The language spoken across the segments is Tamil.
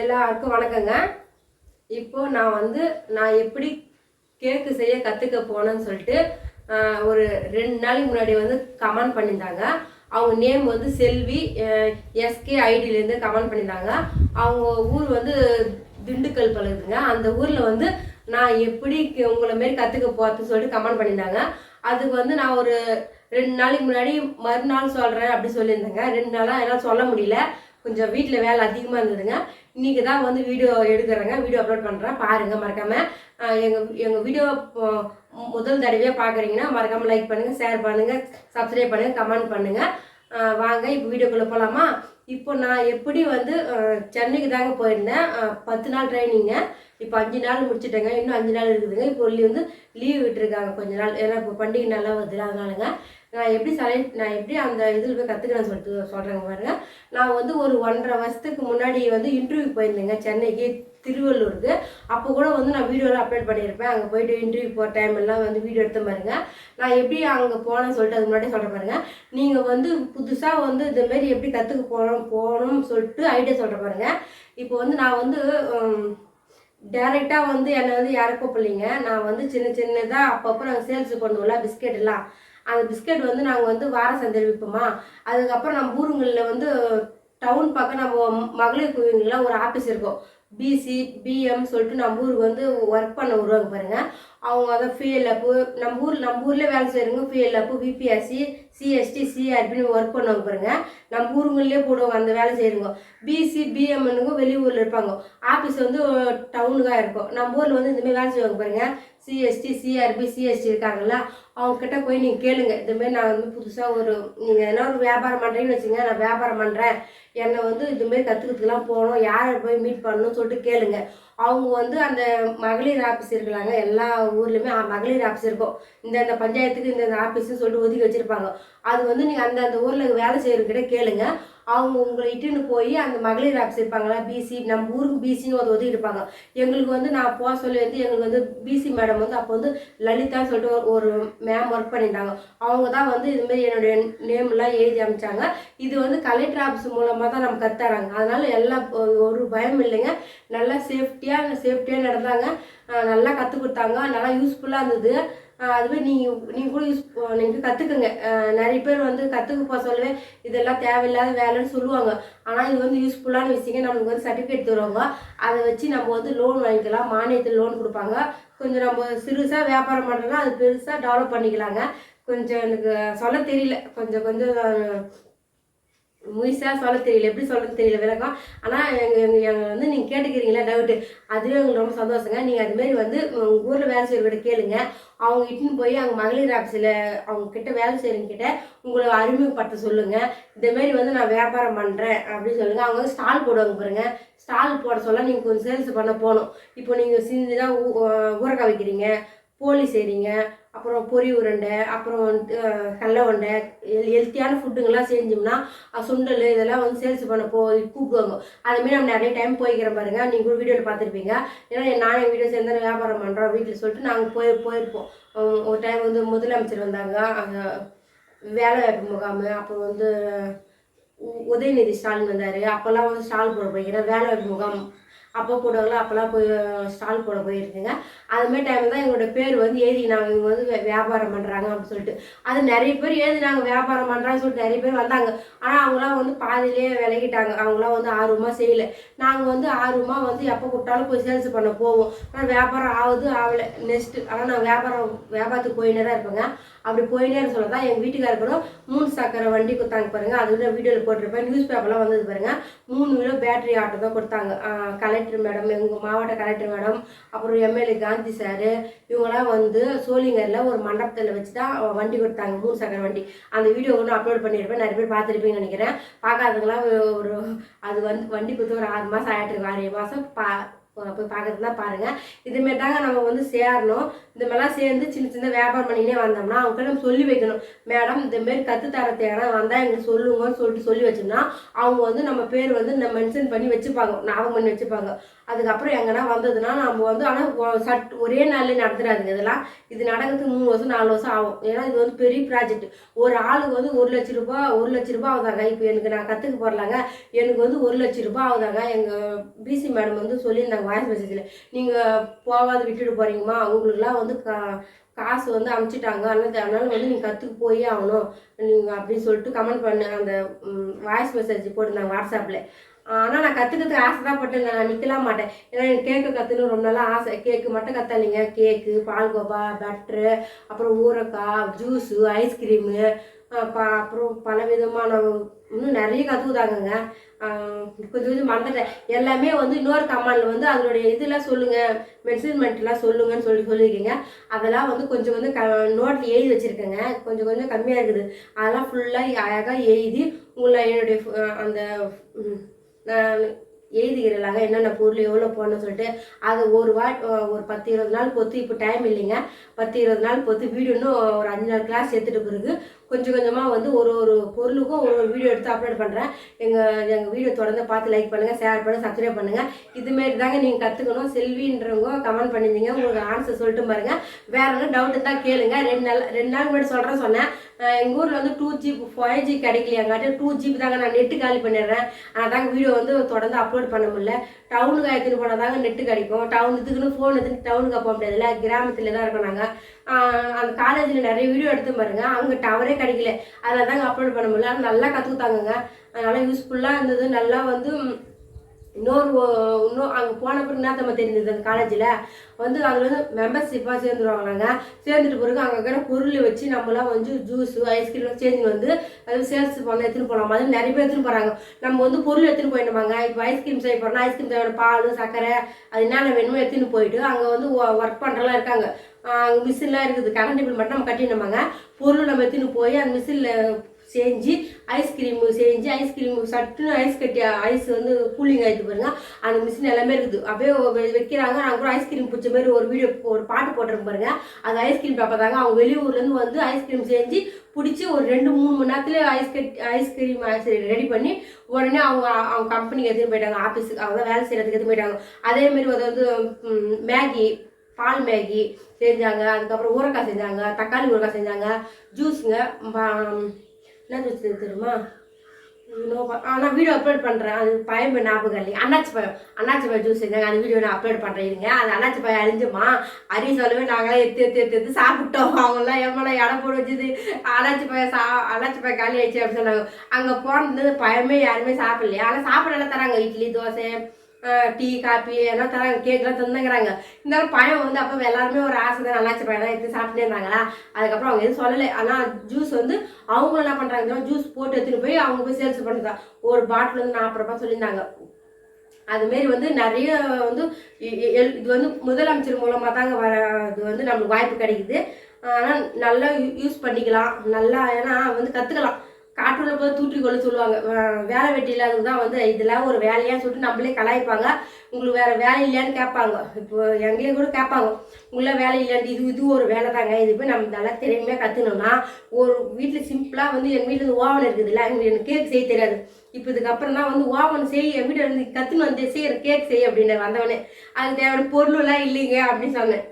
எல்லாருக்கும் வணக்கங்க. இப்போ நான் வந்து நான் எப்படி கேக்கு செய்ய கற்றுக்க போனேன்னு சொல்லிட்டு ஒரு ரெண்டு நாளைக்கு முன்னாடி வந்து கமெண்ட் பண்ணியிருந்தாங்க. அவங்க நேம் வந்து செல்வி எஸ்கே ஐடியிலேருந்து கமெண்ட் பண்ணியிருந்தாங்க. அவங்க ஊர் வந்து திண்டுக்கல் பழகுதுங்க அந்த ஊரில் வந்து நான் எப்படி உங்களை மாரி கற்றுக்க போகிறதுன்னு சொல்லிட்டு கமெண்ட் பண்ணியிருந்தாங்க. அதுக்கு வந்து நான் ஒரு ரெண்டு நாளைக்கு முன்னாடி மறுநாள் சொல்கிறேன் அப்படி சொல்லியிருந்தேங்க. ரெண்டு நாளாக என்னால் சொல்ல முடியல. கொஞ்சம் வீட்டில் வேலை அதிகமாக இருந்ததுங்க. இன்றைக்கி தான் வந்து வீடியோ எடுக்கிறேங்க. வீடியோ அப்லோட் பண்ணுறேன் பாருங்கள் மறக்காமல் எங்கள் எங்கள் வீடியோ முதல் தடவையாக பார்க்குறீங்கன்னா மறக்காமல் லைக் பண்ணுங்கள் ஷேர் பண்ணுங்கள் சப்ஸ்கிரைப் பண்ணுங்கள் கமெண்ட் பண்ணுங்கள் வாங்க இப்போ வீடியோக்குள்ளே போகலாமா இப்போ நான் எப்படி வந்து சென்னைக்கு தாங்க போயிருந்தேன். பத்து நாள் ட்ரைனிங்க இப்போ அஞ்சு நாள் முடிச்சிட்டேங்க. இன்னும் அஞ்சு நாள் இருக்குதுங்க. இப்போ வந்து லீவ் விட்டுருக்காங்க கொஞ்ச நாள். ஏன்னா இப்போ பண்டிகை நல்லா வருது அதனாலங்க. நான் எப்படி சலை நான் எப்படி அந்த இதில் போய் கற்றுக்கிறேன்னு சொல்லிட்டு சொல்கிறேங்க பாருங்கள் நான் வந்து ஒரு ஒன்றரை வருஷத்துக்கு முன்னாடி வந்து இன்டர்வியூ போயிருந்தேங்க சென்னைக்கு திருவள்ளூருக்கு. அப்போ கூட வந்து நான் வீடியோலாம் அப்லோட் பண்ணியிருப்பேன். அங்கே போயிட்டு இன்டர்வியூ போகிற டைம் எல்லாம் வந்து வீடியோ எடுத்த பாருங்க. நான் எப்படி அங்கே போனேன்னு சொல்லிட்டு அது முன்னாடி சொல்கிறேன் பாருங்க. நீங்கள் வந்து புதுசாக வந்து இதுமாரி எப்படி கற்றுக்க போகணும் போகணும்னு சொல்லிட்டு ஐடியா சொல்கிறேன் பாருங்க. இப்போ வந்து நான் வந்து டைரெக்டாக வந்து என்னை வந்து யாரும் கூப்பிடலைங்க. நான் வந்து சின்ன சின்னதாக அப்பப்போ நாங்கள் சேல்ஸ் பண்ணுவோம்ல பிஸ்கெட் எல்லாம். அந்த பிஸ்கெட் வந்து நாங்கள் வந்து வார சந்தையில் விற்போமா அதுக்கப்புறம் நம்ம ஊருங்களில் வந்து டவுன் பக்கம் நம்ம மகளிர் குழுவிங்களில் ஒரு ஆஃபீஸ் இருக்கும். பிசி பிஎம் சொல்லிட்டு நம்ம ஊருக்கு வந்து ஒர்க் பண்ண வருவாங்க பாருங்க. அவங்க அதை ஃபிஎல்எப்பு நம்ம ஊர் நம்ம ஊரில் வேலை செய்கிறவங்க ஃபிஎல்எப்பு பிபிஎஸ்சி சிஎஸ்டி சிஆர்பின்னு ஒர்க் பண்ணுவாங்க பாருங்க. நம்ம ஊருங்களிலே போடுவாங்க அந்த வேலை செய்கிறவங்க பிசி பிஎம்னுங்க வெளியூரில் இருப்பாங்க. ஆஃபீஸ் வந்து டவுனுக்காக இருக்கும். நம்ம ஊரில் வந்து இந்தமாதிரி வேலை செய்வாங்க பாருங்க. சிஎஸ்டி சிஆர்பி சிஎஸ்டி இருக்காங்கல்ல அவங்கக்கிட்ட போய் நீங்கள் கேளுங்க. இதுமாரி நான் வந்து புதுசாக ஒரு நீங்கள் எதனா ஒரு வியாபாரம் பண்ணுறீங்கன்னு வச்சுங்க நான் வியாபாரம் பண்ணுறேன் என்னை வந்து இதுமாரி கற்றுக்கிறதுக்குலாம் போகணும் யாரை போய் மீட் பண்ணணும்னு சொல்லிட்டு கேளுங்க. அவங்க வந்து அந்த மகளிர் ஆஃபீஸ் இருக்கிறாங்க எல்லா ஊர்லேயுமே மகளிர் ஆஃபீஸ் இருக்கும். இந்த இந்த பஞ்சாயத்துக்கு இந்த இந்த ஆஃபீஸ்னு சொல்லிட்டு ஒதுக்கி வச்சுருப்பாங்க. அது வந்து நீங்கள் அந்த அந்த ஊரில் வேலை செய்கிறக்கிட்ட கேளுங்க. அவங்க உங்களை இட்டுன்னு போய் அந்த மகளிர் ஆஃபீஸ் இருப்பாங்களா பிசி நம்ம ஊருக்கு பிசின்னு ஒரு ஒதுக்கி இருப்பாங்க. எங்களுக்கு வந்து நான் போக சொல்லி வந்து எங்களுக்கு வந்து பிசி மேடம் வந்து அப்போ வந்து லலிதான்னு சொல்லிட்டு ஒரு- ஒரு மேம் ஒர்க் பண்ணியிருந்தாங்க. அவங்க தான் வந்து இதுமாரி என்னுடைய நேம்லாம் எழுதி அமைச்சாங்க இது வந்து கலெக்டர் ஆஃபீஸ் மூலமாக தான் நம்ம கத்துறாங்க. அதனால எல்லா ஒரு பயம் இல்லைங்க. நல்லா சேஃப்டியாக சேஃப்டியாக நடந்தாங்க. நல்லா கற்றுக் கொடுத்தாங்க. நல்லா யூஸ்ஃபுல்லாக இருந்தது. அதுவே நீங்கள் நீங்கள் கூட யூஸ் நீங்கள் கற்றுக்குங்க நிறைய பேர் வந்து கற்றுக்க போக சொல்லவே இதெல்லாம் தேவையில்லாத வேலைன்னு சொல்லுவாங்க. ஆனால் இது வந்து யூஸ்ஃபுல்லான விஷயங்க. நம்மளுக்கு வந்து சர்டிஃபிகேட் தருவாங்க. அதை வச்சு நம்ம வந்து லோன் வாங்கிக்கலாம். மானியத்தில் லோன் கொடுப்பாங்க. கொஞ்சம் நம்ம சிறுசாக வியாபாரம் பண்ணுறோம்னா அது பெருசாக டெவலப் பண்ணிக்கலாங்க. கொஞ்சம் எனக்கு சொல்ல தெரியல. கொஞ்சம் கொஞ்சம் முயசாக சொல்ல தெரியல. எப்படி சொல்கிறது தெரியல விளக்கம். ஆனால் எங்கள் எங்கள் எங்கள் வந்து நீங்கள் கேட்டுக்கிறீங்களா? டவுட்டு அதுவே எங்களுக்கு ரொம்ப சந்தோஷங்க. நீங்கள் அதுமாரி வந்து உங்கள் ஊரில் வேலை செய்கிறவங்க கேளுங்க. அவங்க இட்டுன்னு போய் அங்கே மகளிர் ஆஃபீஸில் அவங்க கிட்ட வேலை செய்கிறவங்க கிட்ட உங்களை அறிமுகப்படுத்த சொல்லுங்கள் இதேமாரி வந்து நான் வியாபாரம் பண்ணுறேன் அப்படின்னு சொல்லுங்கள் அவங்க வந்து ஸ்டால் போடுவாங்க பாருங்க. ஸ்டால் போட சொல்ல நீங்கள் கொஞ்சம் சேல்ஸ் பண்ண போகணும். இப்போ நீங்கள் செஞ்சு தான் ஊ ஊறக்காய் வைக்கிறீங்க போலி செய்கிறீங்க அப்புறம் பொரி உருண்டை அப்புறம் வந்துட்டு அஹ், உருண்டை ஹெல்த்தியான ஃபுட்டுங்கெல்லாம் செஞ்சோம்னா சுண்டல் இதெல்லாம் வந்து சேல்ஸ் பண்ண போய் கூப்பிடுவாங்க. அதுமாரி நம்ம நிறைய டைம் போய்க்கிற பாருங்க. நீங்கள் கூட வீடியோவில் பார்த்துருப்பீங்க. ஏன்னா நான் எங்கள் வீடியோ சேர்ந்து வியாபாரம் பண்ணுறோம் வீட்டில் சொல்லிட்டு நாங்கள் போய் போயிருப்போம். ஒரு டைம் வந்து முதலமைச்சர் வந்தாங்க. அங்கே வேலைவாய்ப்பு முகாம் அப்புறம் வந்து உ- உதயநிதி ஸ்டாலின் வந்தார். அப்போல்லாம் வந்து ஸ்டால் போட போய்க்கிறேன் வேலைவாய்ப்பு முகாம் அப்போ போடுவாங்களா அப்போல்லாம் போய் ஸ்டால் போட போயிருக்குங்க அதுமாரி டைம் தான் எங்களோட பேர் வந்து எழுதினாங்க இவங்க வந்து வியாபாரம் பண்ணுறாங்க அப்படின்னு சொல்லிட்டு. அது நிறைய பேர் எழுதினாங்க வியாபாரம் பண்ணுறாங்கன்னு சொல்லிட்டு நிறைய பேர் வந்தாங்க. ஆனால் அவங்களாம் வந்து பாதியிலே விலகிட்டாங்க. அவங்களாம் வந்து ஆர்வமாக செய்யலை. நாங்கள் வந்து ஆர்வமாக வந்து எப்போ கூப்பிட்டாலும் போய் சேல்ஸ் பண்ண போவோம். ஆனால் வியாபாரம் ஆகுது ஆகலை. நெக்ஸ்ட்டு ஆனால் நான் வியாபாரம் வியாபாரத்துக்கு போயினே தான் இருப்பேங்க. அப்படி போயினே சொல்ல தான் எங்கள் வீட்டுக்காரர்களும் மூணு சக்கரை வண்டி கொடுத்தாங்க பாருங்கள் அது வீடியோவில் போட்டிருப்பேன். நியூஸ் பேப்பர்லாம் வந்தது பாருங்கள் மூணு கிலோ பேட்டரி ஆட்டோ தான் கொடுத்தாங்க. கலெக்ட் கலெக்டர் மேடம் எங்கள் மாவட்ட கலெக்டர் மேடம் அப்புறம் எம்எல்ஏ காந்தி சார் இவங்களாம் வந்து சோழிங்கரில் ஒரு மண்டபத்தில் வச்சு தான் வண்டி கொடுத்தாங்க மூணு சக்கர வண்டி. அந்த வீடியோ ஒன்று அப்லோட் பண்ணியிருப்பேன் நிறைய பேர் பார்த்துருப்பீங்கன்னு நினைக்கிறேன். பார்க்காதவங்களாம் ஒரு அது வந்து வண்டி கொடுத்து ஒரு ஆறு மாதம் ஆகிட்டு இருக்கு ஆறு மாதம் பா போய் பார்க்குறதுனா பாருங்கள் இதுமாரி தாங்க நம்ம வந்து சேரணும். இந்த மாதிரிலாம் சேர்ந்து சின்ன சின்ன வியாபாரம் பண்ணினே வந்தோம்னா அவங்க நம்ம சொல்லி வைக்கணும். மேடம் இந்தமாரி கற்றுத்தர தேவை வந்தால் எங்களுக்கு சொல்லுங்கன்னு சொல்லிட்டு சொல்லி வச்சோம்னா அவங்க வந்து நம்ம பேர் வந்து நம்ம மென்ஷன் பண்ணி வச்சுப்பாங்க. ஞாபகம் பண்ணி வச்சுப்பாங்க. அதுக்கப்புறம் எங்கன்னா வந்ததுன்னா நம்ம வந்து ஆனால் சட் ஒரே நாள்லேயே நடத்துறாதுங்க இதெல்லாம். இது நடக்கிறதுக்கு மூணு வருஷம் நாலு வருஷம் ஆகும். ஏன்னா இது வந்து பெரிய ப்ராஜெக்ட் ஒரு ஆளுக்கு வந்து ஒரு லட்ச ரூபா ஒரு லட்ச ரூபா ஆகுதாங்க. இப்போ எனக்கு நான் கற்றுக்க போடலாங்க எனக்கு வந்து ஒரு லட்ச ரூபாய் ஆகுதாங்க. எங்கள் பிசி மேடம் வந்து சொல்லியிருந்தாங்க வாய்ஸ் மெசேஜில் நீங்கள் போகாத விட்டுட்டு போகிறீங்கம்மா உங்களுக்குலாம் வந்து கா காசு வந்து அமுச்சிட்டாங்க. அதனால் அதனால வந்து நீங்கள் கற்றுக்கு போயே ஆகணும். நீங்கள் அப்படின்னு சொல்லிட்டு கமெண்ட் பண்ண அந்த வாய்ஸ் மெசேஜ் போட்டிருந்தாங்க வாட்ஸ்அப்பில் ஆனால் நான் கற்றுக்கிறதுக்கு ஆசை தான் பட்டுங்க நான் நிற்கலாம் மாட்டேன். ஏன்னா எனக்கு கேக்கு கற்றுன்னு ரொம்ப நாளாக ஆசை. கேக்கு மட்டும் கத்தாலிங்க கேக்கு பால்கோவா பட்ரு அப்புறம் ஊறக்காய் ஜூஸு ஐஸ்கிரீமு அப்புறம் பல விதமான இன்னும் நிறைய கற்றுக்குதாங்கங்க கொஞ்சம் கொஞ்சம் மறந்துட்டேன். எல்லாமே வந்து இன்னொரு கமாண்டில் வந்து அதனுடைய இதெல்லாம் சொல்லுங்கள் மெஷர்மெண்ட்லாம் சொல்லுங்கன்னு சொல்லி சொல்லியிருக்கீங்க. அதெல்லாம் வந்து கொஞ்சம் கொஞ்சம் க நோட்டில் எழுதி வச்சுருக்கேங்க. கொஞ்சம் கொஞ்சம் கம்மியாக இருக்குது. அதெல்லாம் ஃபுல்லாக அழகாக எழுதி உங்களை என்னுடைய அந்த எழுதிக்கிறலாங்க என்னென்ன பொருள் எவ்வளோ போடணும்னு சொல்லிட்டு அது ஒரு வா ஒரு பத்து இருபது நாள் பொத்து. இப்போ டைம் இல்லைங்க. பத்து இருபது நாள் பொத்து. இன்னும் ஒரு அஞ்சு நாள் கிளாஸ் எடுத்துகிட்டு பிறகு கொஞ்சம் கொஞ்சமாக வந்து ஒரு ஒரு பொருளுக்கும் ஒரு ஒரு வீடியோ எடுத்து அப்லோட் பண்ணுறேன் எங்கள் எங்கள் வீடியோ தொடர்ந்து பார்த்து லைக் பண்ணுங்கள் ஷேர் பண்ணுங்கள் சப்ஸ்கிரைப் பண்ணுங்கள் இதுமாரி தாங்க நீங்கள் கற்றுக்கணும் செல்வின்றவங்க கமெண்ட் பண்ணியிருந்தீங்க உங்களுக்கு ஆன்சர் சொல்லிட்டு பாருங்கள் வேற ஒன்றும் டவுட் இருந்தால் கேளுங்க. ரெண்டு நாள் ரெண்டு நாள் முன்னாடி சொல்கிறேன் சொன்னேன். எங்கள் ஊரில் வந்து டூ ஜிபி ஃபைவ் ஜி கிடைக்கலையாங்காட்டி டூ ஜிபி தாங்க நான் நெட்டு காலி பண்ணிடுறேன். ஆனால் தாங்க வீடியோ வந்து தொடர்ந்து அப்லோட் பண்ண முடியல. டவுனுக்கு எடுத்துன்னு போனால் தாங்க நெட்டு கிடைக்கும். டவுன் இதுக்குன்னு ஃபோன் எடுத்துன்னு டவுனுக்கு போக முடியாதுல்ல. கிராமத்தில் தான் இருக்கோம் நாங்கள் அந்த காலேஜில் நிறைய வீடியோ எடுத்து பாருங்க. அங்கே டவரே கிடைக்கல. அதில் தாங்க அப்லோட் பண்ண முடியல. நல்லா கற்றுக்கிட்டாங்கங்க அதனால் யூஸ்ஃபுல்லாக இருந்தது. நல்லா வந்து இன்னொரு இன்னும் அங்கே போன பிறகு என்ன நம்ம தெரிஞ்சது? அந்த காலேஜில் வந்து அதில் வந்து மெம்பர்ஷிப்பாக சேர்ந்துருவாங்க நாங்கள் சேர்ந்துட்டு பிறகு அங்கே இருக்கிற பொருள் வச்சு நம்மளாம் வந்து ஜூஸு ஐஸ்கிரீம் சேர்ந்து வந்து அது சேல்ஸ் பண்ண எடுத்துன்னு போகலாம் அது நிறைய பேர் எடுத்துன்னு போகிறாங்க நம்ம வந்து பொருள் எடுத்துன்னு போயிடுவாங்க இப்போ ஐஸ்கிரீம் செய்ய போகிறோம்னா ஐஸ்கிரீம் தேவையான பால் சர்க்கரை அது என்னென்ன வேணுமோ எடுத்துன்னு போயிட்டு அங்கே வந்து ஒர்க் பண்ணுறலாம் இருக்காங்க. மிஷின்லாம் இருக்குது. கரண்ட் பில் மட்டும் நம்ம கட்டினோமாங்க பொருள் நம்ம எடுத்துன்னு போய் அந்த மிஷினில் செஞ்சு ஐஸ்கிரீம் செஞ்சு ஐஸ்கிரீம் சட்டுன்னு ஐஸ் கட்டி ஐஸ் வந்து கூலிங் ஆகிட்டு பாருங்க. அந்த மிஷின் எல்லாமே இருக்குது. அப்படியே வைக்கிறாங்க. நாங்கள் கூட ஐஸ்கிரீம் பிடிச்ச மாதிரி ஒரு வீடியோ ஒரு பாட்டு போட்டிருக்கோம் பாருங்க. அது ஐஸ்கிரீம் பார்ப்பாங்க அவங்க வெளியூர்லேருந்து வந்து ஐஸ்கிரீம் செஞ்சு பிடிச்சி ஒரு ரெண்டு மூணு மணி நேரத்தில் ஐஸ் கட் ஐஸ்கிரீம் ரெடி பண்ணி உடனே அவங்க அவங்க கம்பெனிக்கு எடுத்துகிட்டு போயிட்டாங்க. ஆஃபீஸுக்கு அவங்க வேலை செய்கிறதுக்கு எடுத்து போயிட்டாங்க. அதேமாரி அது வந்து மேகி பால் மேகி செஞ்சாங்க அதுக்கப்புறம் ஊறக்காய் செஞ்சாங்க தக்காளி ஊறக்காய் செஞ்சாங்க ஜூஸுங்க என்ன ஜூஸ் தெரியுமா? ஆனால் வீடியோ அப்லோட் பண்ணுறேன் அது பயம் ஞாபகம் இல்லையா. அண்ணாச்சி பயம் அண்ணாச்சி பயம் ஜூஸ் செஞ்சாங்க. அந்த வீடியோ நான் அப்லோட் பண்ணுறேன் இருங்க. அது அண்ணாச்சி பயம் அழிஞ்சுமா அரி சொல்லவே நாங்களாம் எடுத்து எடுத்து எடுத்து எடுத்து சாப்பிட்டோம். அவங்களாம் எவ்வளோ இடம் போட வச்சுது. அண்ணாச்சி பயம் சா அண்ணாச்சி பயம் காலி ஆயிடுச்சு அப்படின்னு சொன்னாங்க. அங்கே போனது பயமே யாருமே சாப்பிடலையா. ஆனால் சாப்பிடலாம் தராங்க. இட்லி தோசை டீ காப்பி எல்லாம் தராங்க கேக்லாம் தந்துங்கிறாங்க இருந்தாலும் பழம் வந்து அப்போ எல்லாருமே ஒரு ஆசை தான் நல்லாச்சு பையன் எடுத்து சாப்பிட்டே இருந்தாங்களா? அதுக்கப்புறம் அவங்க எதுவும் சொல்லலை. ஆனால் ஜூஸ் வந்து அவங்க என்ன பண்ணுறாங்க ஜூஸ் போட்டு எடுத்துகிட்டு போய் அவங்க போய் சேல்ஸ் பண்ணுறதா? ஒரு பாட்டில் வந்து நாற்பது ரூபாய் சொல்லியிருந்தாங்க. அதுமாரி வந்து நிறைய வந்து இது வந்து முதலமைச்சர் மூலமாக தாங்க வர இது வந்து நம்மளுக்கு வாய்ப்பு கிடைக்குது. ஆனால் நல்லா யூஸ் பண்ணிக்கலாம். நல்லா ஏன்னா வந்து கற்றுக்கலாம் காட்டுள்ள போய் தூற்றிக்கொள்ள சொல்லுவாங்க. வேலை வெட்டி இல்லாதவங்க தான் வந்து இதெல்லாம் ஒரு வேலையான்னு சொல்லிட்டு நம்மளே கலாய்ப்பாங்க. உங்களுக்கு வேறு வேலை இல்லையான்னு கேட்பாங்க. இப்போ எங்களையும் கூட கேட்பாங்க. உள்ள வேலை இல்லைன்னு இது இது ஒரு வேலை தாங்க. இது போய் நம்ம நல்லா திறமையாக கற்றுனோம்னா ஒரு வீட்டில் சிம்பிளாக வந்து எங்கள் வீட்டில் ஓவன் இருக்குது இல்லை எங்களுக்கு எனக்கு கேக் செய்ய தெரியாது. இப்போ இதுக்கப்புறம் தான் வந்து ஓவன் செய் என் வீட்டில் வந்து கற்றுன்னு வந்து செய்கிற கேக் செய் அப்படின்னு வந்தவனே. அதுக்கு தேவையான பொருளெல்லாம் இல்லைங்க அப்படின்னு சொன்னேன்.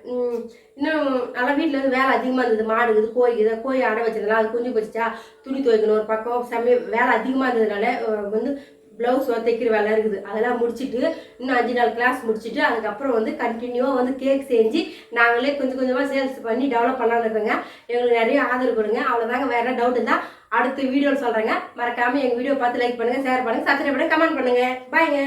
இன்னும் நல்லா வீட்டில் வந்து வேலை அதிகமாக இருந்தது. மாடு இருக்குது கோழி இருக்குது. கோழி அடை வச்சதுனால அது குஞ்சு வச்சுட்டா துணி துவைக்கணும் ஒரு பக்கம் சமயம் வேலை அதிகமாக இருந்ததுனால வந்து ப்ளவுஸ் தைக்கிற வேலை இருக்குது. அதெல்லாம் முடிச்சுட்டு இன்னும் அஞ்சு நாள் கிளாஸ் முடிச்சுட்டு அதுக்கப்புறம் வந்து கண்டினியூவாக வந்து கேக் செஞ்சு நாங்களே கொஞ்சம் கொஞ்சமாக சேல்ஸ் பண்ணி டெவலப் பண்ணலான்னு இருக்கோங்க. எங்களுக்கு நிறைய ஆதரவு கொடுங்க. அவ்வளோதாங்க வேறு டவுட் இருந்தால் அடுத்த வீடியோவில் சொல்கிறேங்க மறக்காமல் எங்கள் வீடியோ பார்த்து லைக் பண்ணுங்கள் ஷேர் பண்ணுங்கள் சப்ஸ்கிரைப் பண்ணுங்கள் கமெண்ட் பண்ணுங்கள் பாய்ங்க